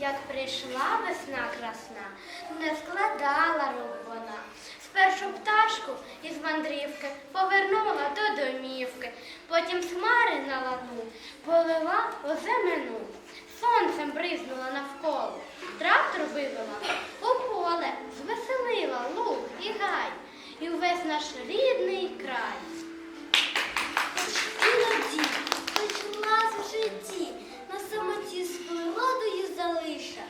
Як прийшла весна красна, не складала рук вона. Спершу пташку із мандрівки повернула до домівки, потім з хмари на лану полила оземену. Сонцем бризнула навколо, трактор вивела у поле, звеселила луг і гай, і увесь наш рідний край. Іноді, хоч в житті, самоті свою ладою залиша.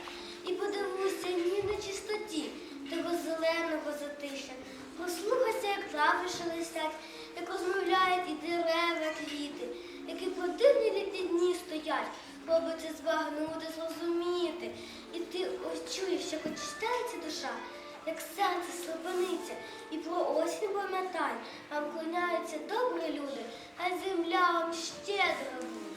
І подивуся ні на чистоті того зеленого затиша. Послухайся, як трави шелестять, як розмовляють і дерева квіти, які по дивні літні дні стоять, Хлопець збагнути, зрозуміти. І ти ось чуєш, що хоч читається душа, як серце слабониться, і про осінь пам'ятай, а вклоняються добрі люди, а земля вам щедра буде.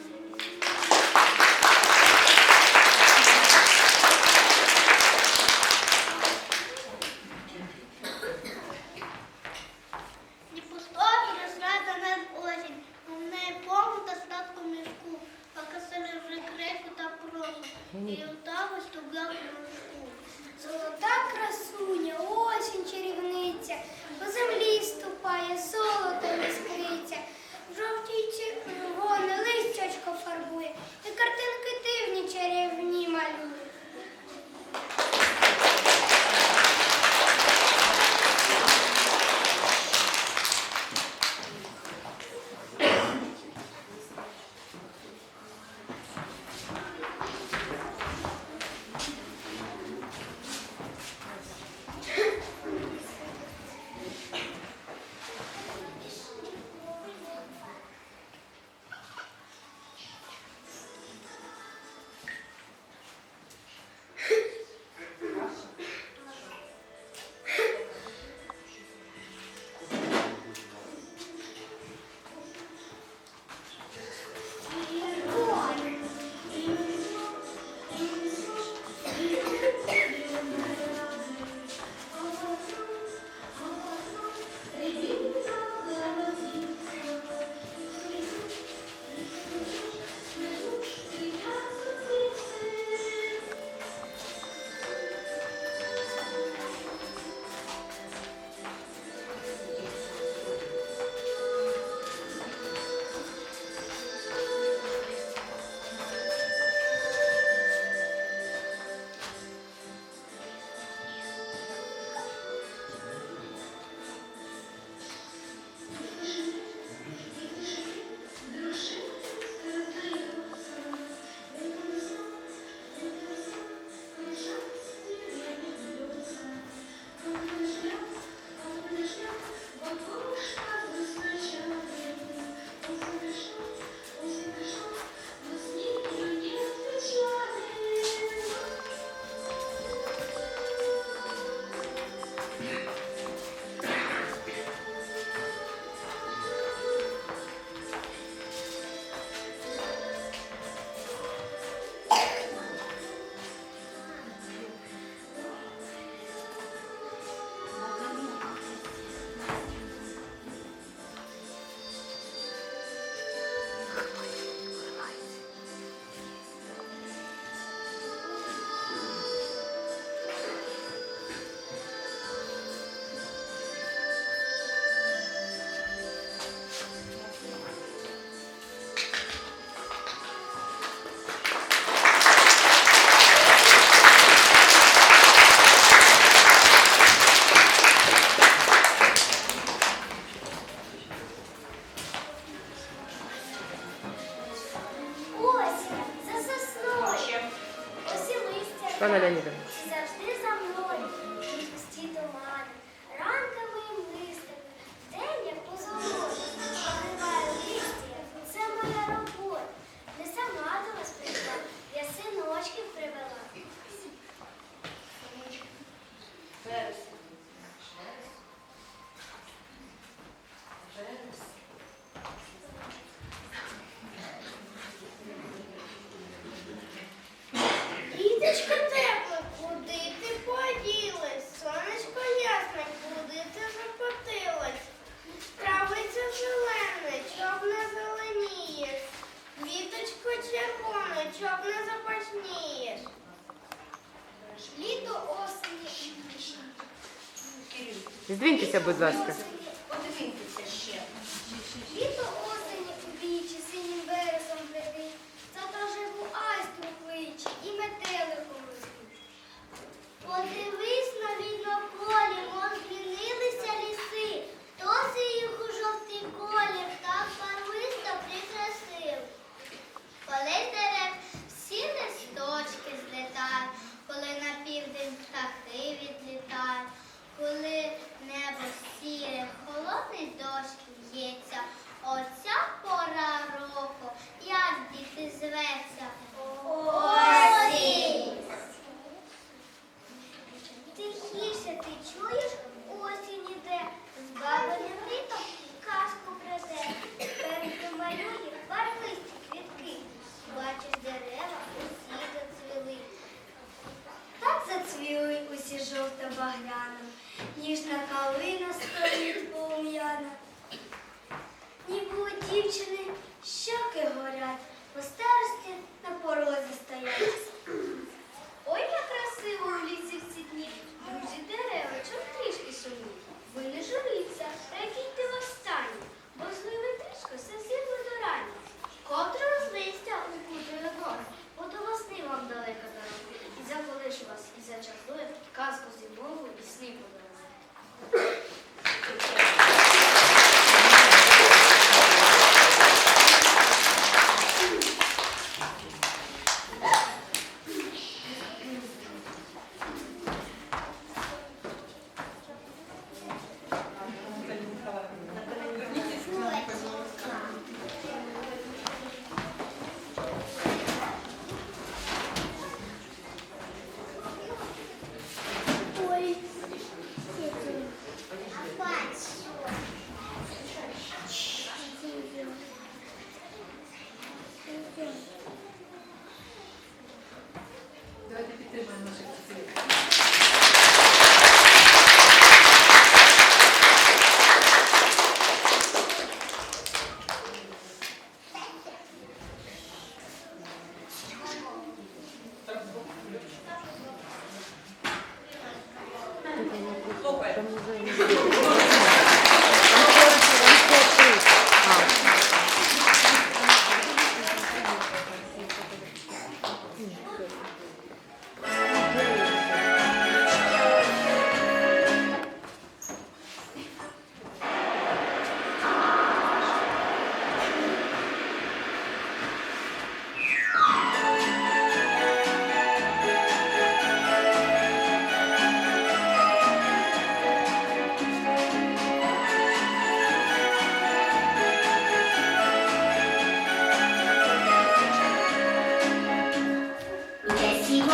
Здвиньтеся, будь ласка.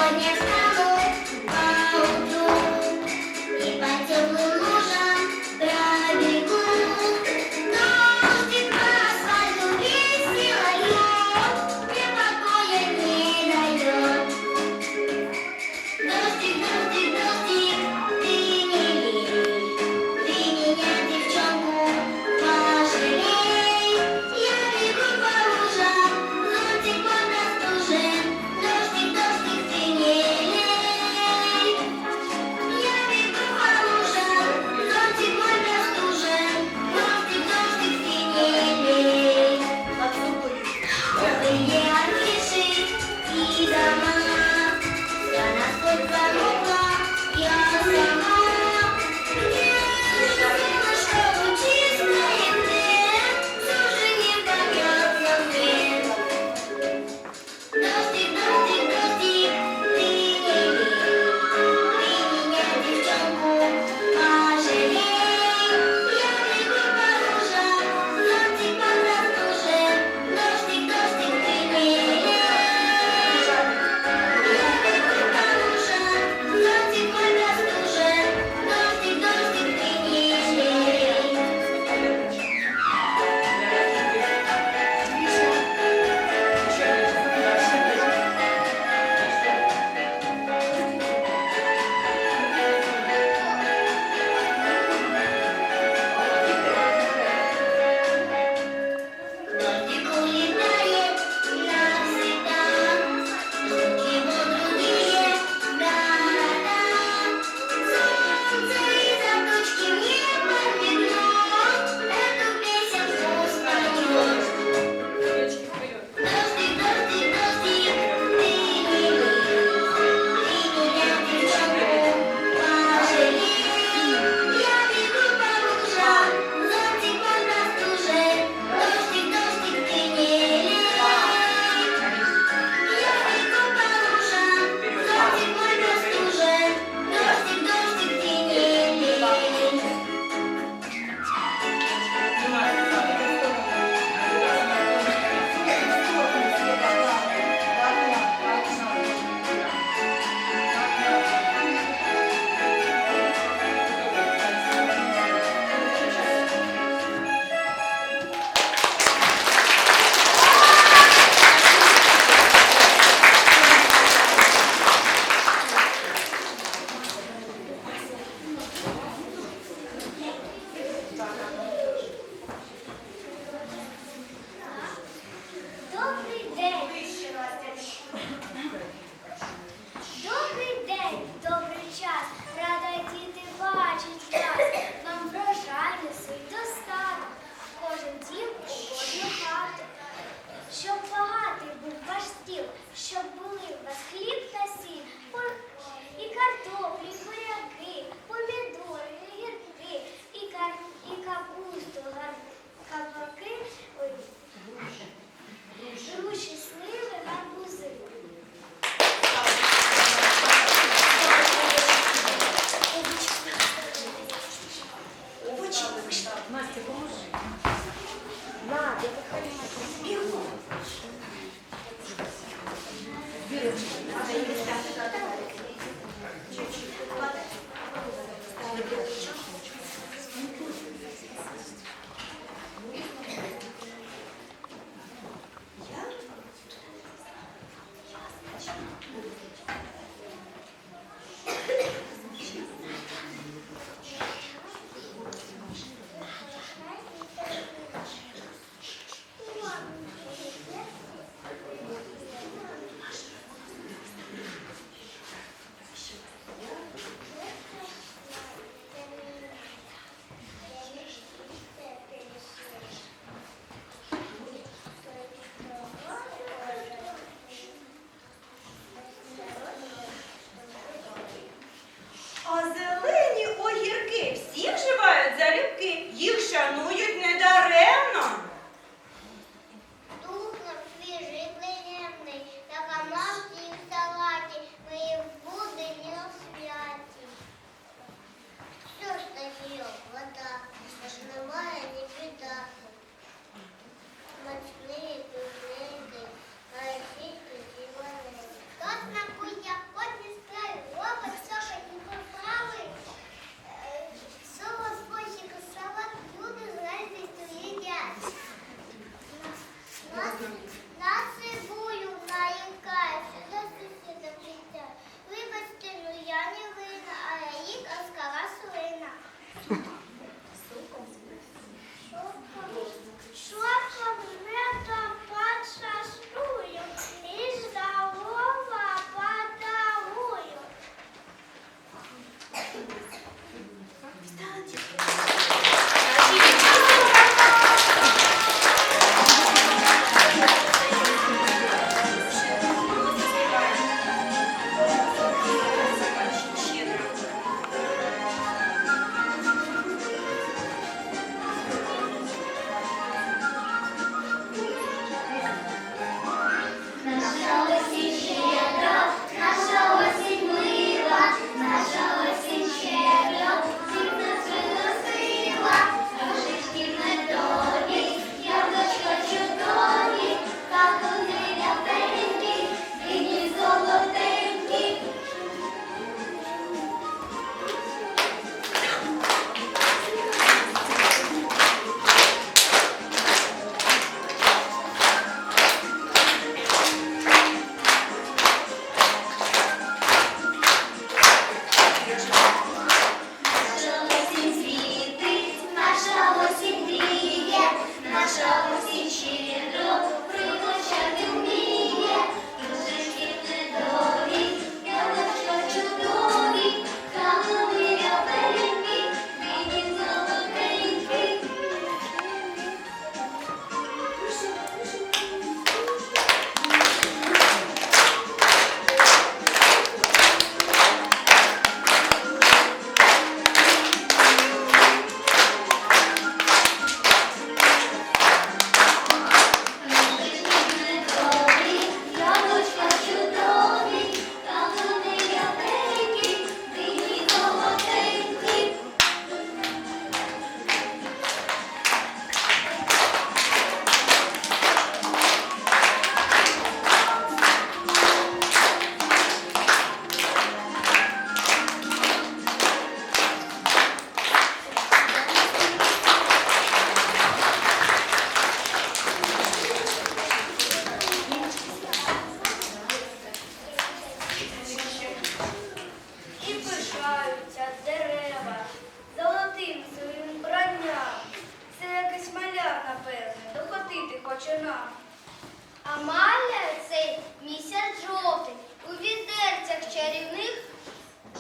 Panie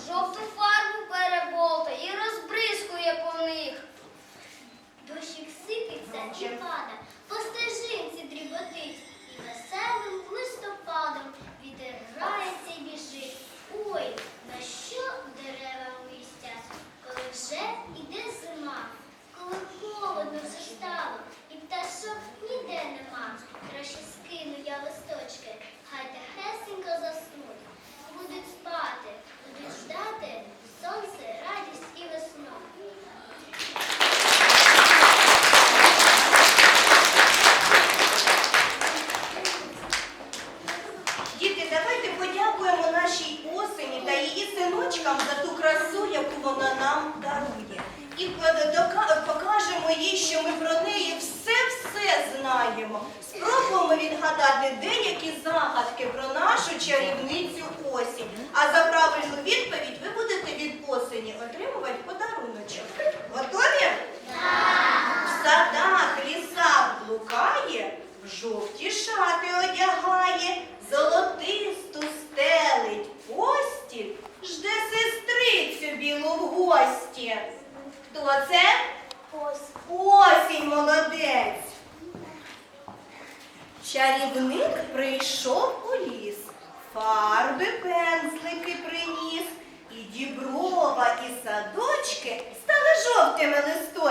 жовту фарбу переболта і розбризкує по них. Дощик сипиться і пада, по стежинці дріботить, і веселим листопадом вітер грається і біжить. Ой, на що дерева листять, коли вже іде зима, коли холодно вже стало, і пташок ніде нема. Краще скину я листочки, хай тихесенько заснуть, будуть спати ждати сонце, радість і весну. Відгадати деякі загадки про нашу чарівницю осінь. А за правильну відповідь ви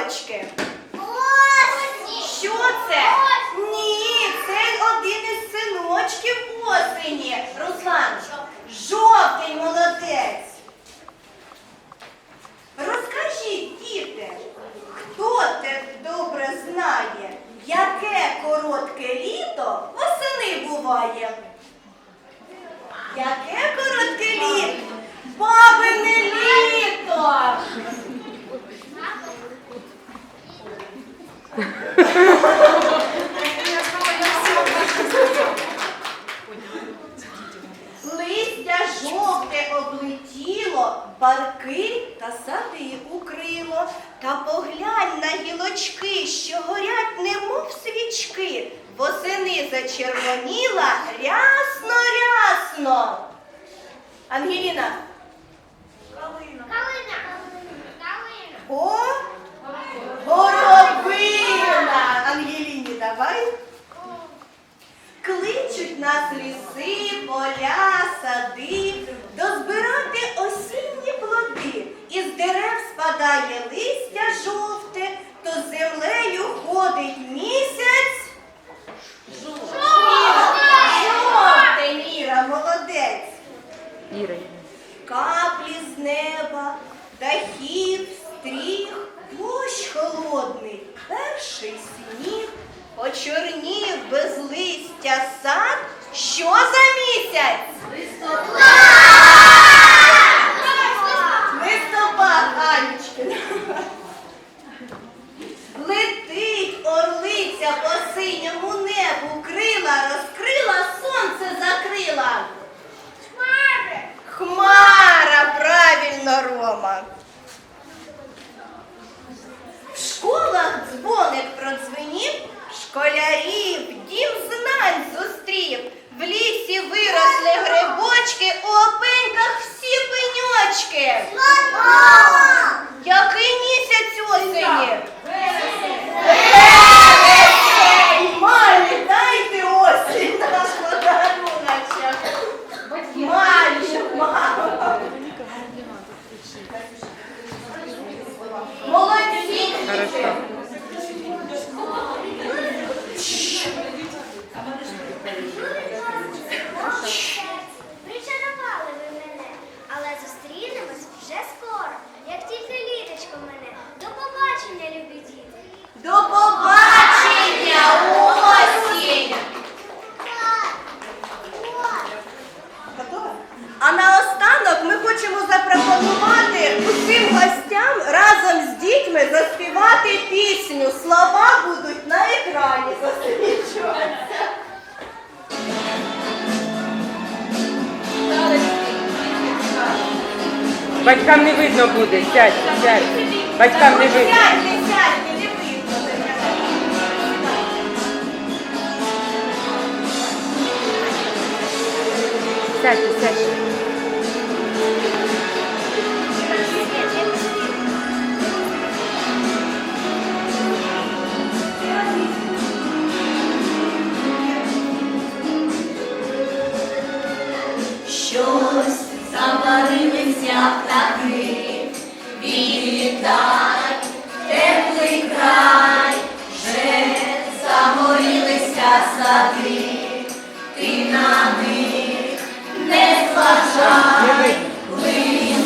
листочки. Що горять, немов свічки. Восени зачервоніла рясно, рясно. Ангеліна. Калина. Калина. О, горобина. Ангеліні, давай. Кличуть нас ліси, поля, сади, дозбирати осінні плоди. Із дерев спадає листя жовте, то землею ходить місяць. Жовте, Міра, молодець. Іра. Каплі з неба, дахів, стріх, дощ холодний, перший сніг, почорнів без листя сад. Що за місяць? Хорошо. Причарували ви мене, але зустрінемось вже скоро, як тільки літочко мене. До побачення, любі діти. До побачення, пісню. Слова будуть на екрані засвічуватися. Батькам не видно буде. Сядьте, сядьте. Батькам не видно. Сядьте, сядьте, не видно. Сядьте, сядьте. Помарилися птахи, вітай, теплий край, вже загорілися сади, ти на них не зважай, лин.